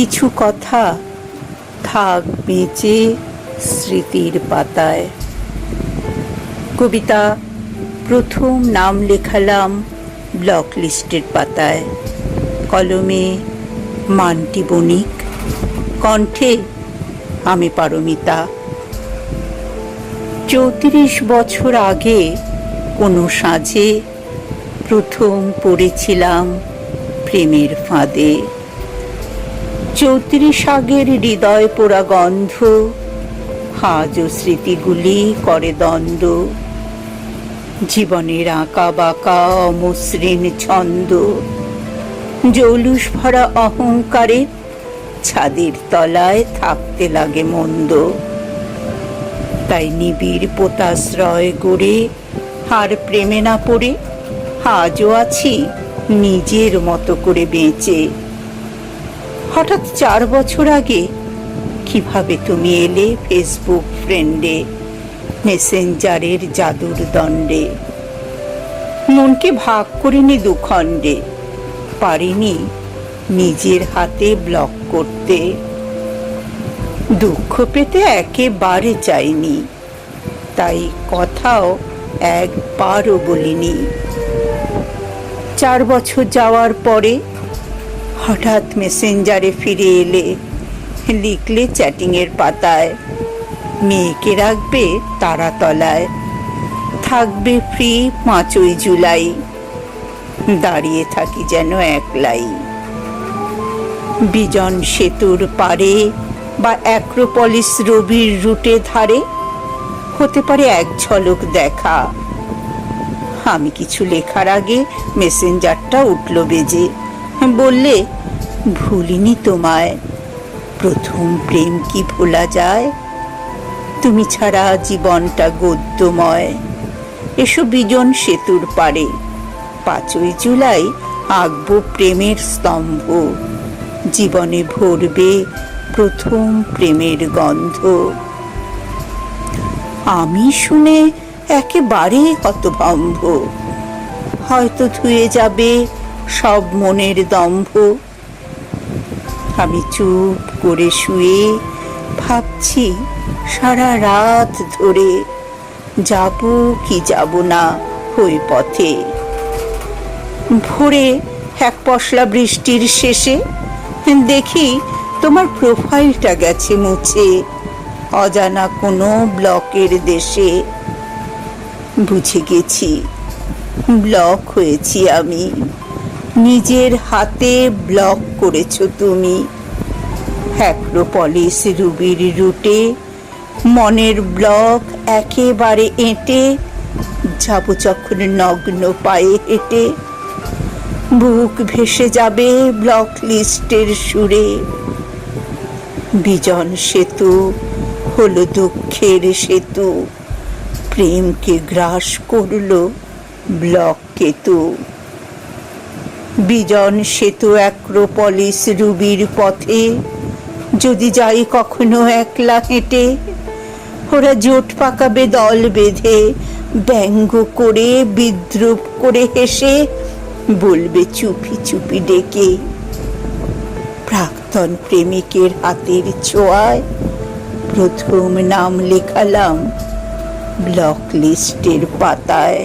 কিছু কথা থাক বেঁচে স্মৃতির পাতায়। কবিতা প্রথম নাম লেখালাম ব্লক লিস্টের পাতায়। কলমে মান্টি বণিক, কণ্ঠে আমি পারমিতা। চৌত্রিশ বছর আগে কোনো সাঁঝে প্রথম পড়েছিলাম প্রেমের ফাঁদে। চৌত্রিশ আগের হৃদয় পোড়া গন্ধ, আজও স্মৃতিগুলি করে দ্বন্দ্ব। জীবনের আঁকা বাঁকা অমসৃণ ছন্দ, জৌলুস ভরা অহংকারে ছাদের তলায় থাকতে লাগে মন্দ। তাই নিবিড় পোতাশ্রয় গড়ে, আর প্রেমে না পড়ে, আজও আছি নিজের মতো করে বেঁচে। হঠাৎ চার বছর আগে কীভাবে তুমি এলে ফেসবুক ফ্রেন্ডে, মেসেঞ্জারের জাদুর দণ্ডে? মনকে ভাগ করিনি দুখণ্ডে, পারিনি নিজের হাতে ব্লক করতে। দুঃখ পেতে একেবারে চাইনি, তাই কথাও একবারও বলিনি। চার বছর যাওয়ার পরে হঠাৎ মেসেঞ্জারে ফিরে এলে, লিখলে চ্যাটিংয়ের পাতায়, মেয়েকে রাখবে তারাতলায়, থাকবে ফ্রি পাঁচই জুলাই, দাঁড়িয়ে থাকি যেন একলাই। বিজন সেতুর পারে বা অ্যাক্রোপলিস রবির রুটে ধারে হতে পারে এক ঝলক দেখা। আমি কিছু লেখার আগে মেসেঞ্জারটা উঠল বেজে। বললে, ভুলিনি তোমায়। প্রথম প্রেম কি ভোলা যায়? তুমি ছাড়া জীবনটা গদ্যময়। এসো বিজন সেতুর পারে পাঁচই জুলাই আঁকবো প্রেমের স্তম্ভ। জীবনে ভরবে প্রথম প্রেমের গন্ধ। আমি শুনে একেবারে হতভম্ব। হয়তো ধুয়ে যাবে সব মনের দম্ভ। আমি চুপ করে শুয়ে ভাবছি, সারা রাত ধরে যাব কি যাব না ওই পথে। ভোরে এক পশলা বৃষ্টির শেষে দেখি তোমার প্রোফাইলটা গেছে মুছে, অজানা কোনো ব্লকের দেশে। বুঝে গেছি, ব্লক হয়েছি আমি। নিজের হাতে ব্লক করেছ তুমি। অ্যাক্রোপলিস রুবির রুটে, মনের ব্লক একেবারে এঁটে যখন নগ্ন পায়ে হেঁটে। বুক ভেসে যাবে ব্লক লিস্টের সুরে। বিজন সেতু, হলো দুঃখের সেতু। প্রেমকে গ্রাস করল ব্লক কেতু। বিজন সেতু অ্যাক্রোপলিস রুবির পথে। যদি যাই কখনো একলা হেঁটে, ওরা জোট পাকাবে দল বেঁধে, ব্যঙ্গ করে, বিদ্রুপ করে হেসে, বলবে চুপি চুপি ডেকে। প্রাক্তন প্রেমিকের হাতের ছোঁয়ায় প্রথম নাম লেখালাম, ব্লক লিস্টের পাতায়।